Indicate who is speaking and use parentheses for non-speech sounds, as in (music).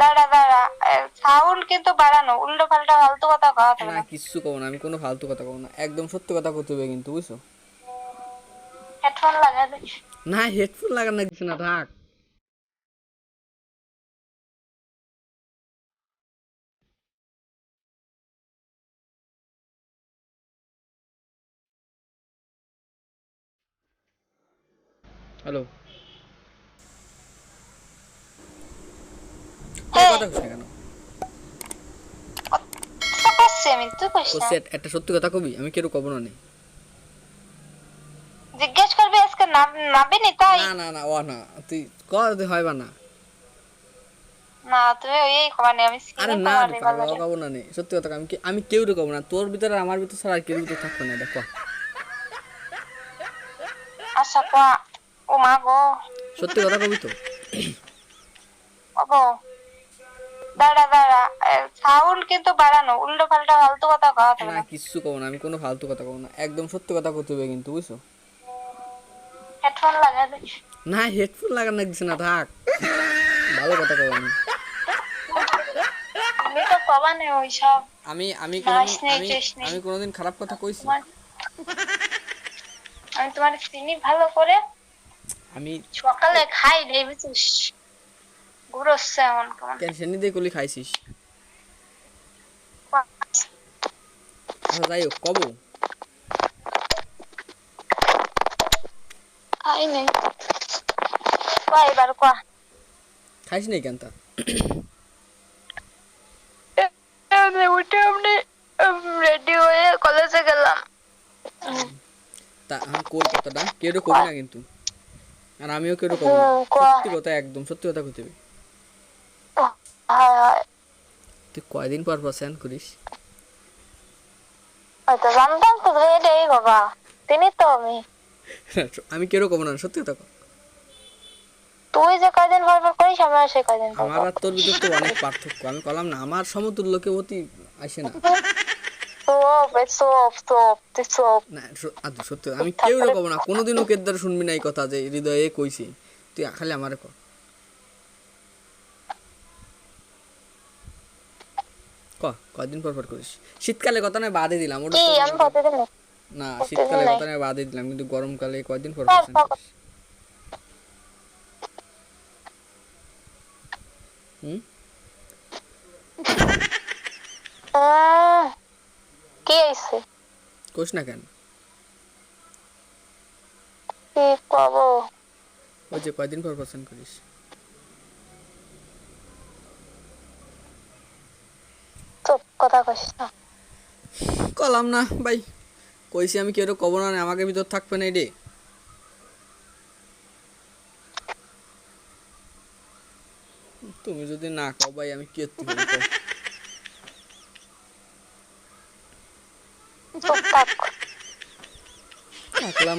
Speaker 1: দাঁড়া দাঁড়া। সাউন্ড কিন্তু বাড়ানো উল্টো পাল্টা ফালতু কথা কওয়া যাবে
Speaker 2: না। কিচ্ছু কব না আমি কোনো ফালতু কথা কব না একদম সত্যি কথা করতে হবে কিন্তু বুঝছ?
Speaker 1: হেডফোন লাগা দে।
Speaker 2: না হেডফোন লাগানো কিছু না থাক। হ্যালো
Speaker 1: হ্যাঁ।
Speaker 2: কথা কইছ না কেন
Speaker 1: তো করছি আমি তুই কইস না
Speaker 2: কইছে একটা সত্যি কথা কবি আমি কেউ কব না নে।
Speaker 1: জিজ্ঞেস করবি আজকে নাম- নাবিনি তাই?
Speaker 2: না না না ও না তুই কর তুই হয় না।
Speaker 1: না তুমি ওই কবা আমি
Speaker 2: আরে না রে
Speaker 1: এই
Speaker 2: পাগল,
Speaker 1: বাজারে।
Speaker 2: ও কব না নে সত্যি কথা আমি আমি কেউ কব না তোর ভিতরে আমার ভিতরে ছাড়া আর কেউ ভিতরে থাকবে না দেখো
Speaker 1: আচ্ছা কয়া ও মা গো।
Speaker 2: সত্যি কথা কবি তো?
Speaker 1: দাঁড়া দাঁড়া। সাউন্ড কিন্তু বাড়ানো উল্টো পাল্টা ফালতু কথা কওয়া যাবে
Speaker 2: না।
Speaker 1: না
Speaker 2: কিচ্ছু কব না আমি কোনো ফালতু কথা কব না একদম সত্যি কথা হবে কিন্তু বুঝছ?
Speaker 1: হেডফোন লাগা দে।
Speaker 2: না হেডফোন লাগানো কিছু না থাক। ভালো কথা কব আমি।
Speaker 1: তুমি তো কবা নি ওই সব
Speaker 2: আমি আমি কোনোদিন আমি খারাপ কথা কইছি।
Speaker 1: আমি তোমার চিনি ভালো করে।
Speaker 2: আমি
Speaker 1: সকালে খাই রে বুঝছিস ঘুরোচ্ছে এমন কেমন?
Speaker 2: খাইছিস? আচ্ছা যাই হোক কব।
Speaker 1: খাই নেই কয় এবার কয়া
Speaker 2: খাইস নাই কেন তা?
Speaker 1: আমি উঠে আমি রেডি হয়ে কলেজে গেলাম।
Speaker 2: তা হ্যাঁ কথাটা। কেউ না কিন্তু। আর আমিও কেউ। সত্যি কথা একদম সত্যি কথা কইতে তুই কয়দিন পর পর স্যান করিস?
Speaker 1: হয়তো জানতাম তো এটাই বাবা। তিনি তো আমি। (laughs)
Speaker 2: আমি কেউ কব না সত্যি কথা
Speaker 1: তুই যে কয়দিন পর পর করিস আমি সে কয়দিন
Speaker 2: আমার আর তোর ভিতর তো অনেক পার্থক্য আমি কলাম না। আমার সমতুল্য কেউ অতি আসে না। আমি কেউ কব না। কোনোদিনও কের দ্বারা শুনবি না এই কথা যে হৃদয়ে কইছি। তুই খালি আমারে ক ক কয়দিন পর পর করিস? শীতকালে কথা নয় বাদে দিলাম ওটা না শীতকালে কথা নয় বাদে দিলাম কিন্তু গরমকালে কয়দিন পর পর
Speaker 1: হ্যাঁ?
Speaker 2: হুম?
Speaker 1: কি আইছে
Speaker 2: কোস না কেন?
Speaker 1: কি কব?
Speaker 2: ওই যে কয়দিন পর স্নান করিস?
Speaker 1: কথা কইস না।
Speaker 2: কলাম না ভাই। কইছি আমি কেউ কব না আমাকে ভিতর থাকবে না রে তুমি যদি না কও ভাই আমি কি
Speaker 1: থাক।
Speaker 2: থাকলাম।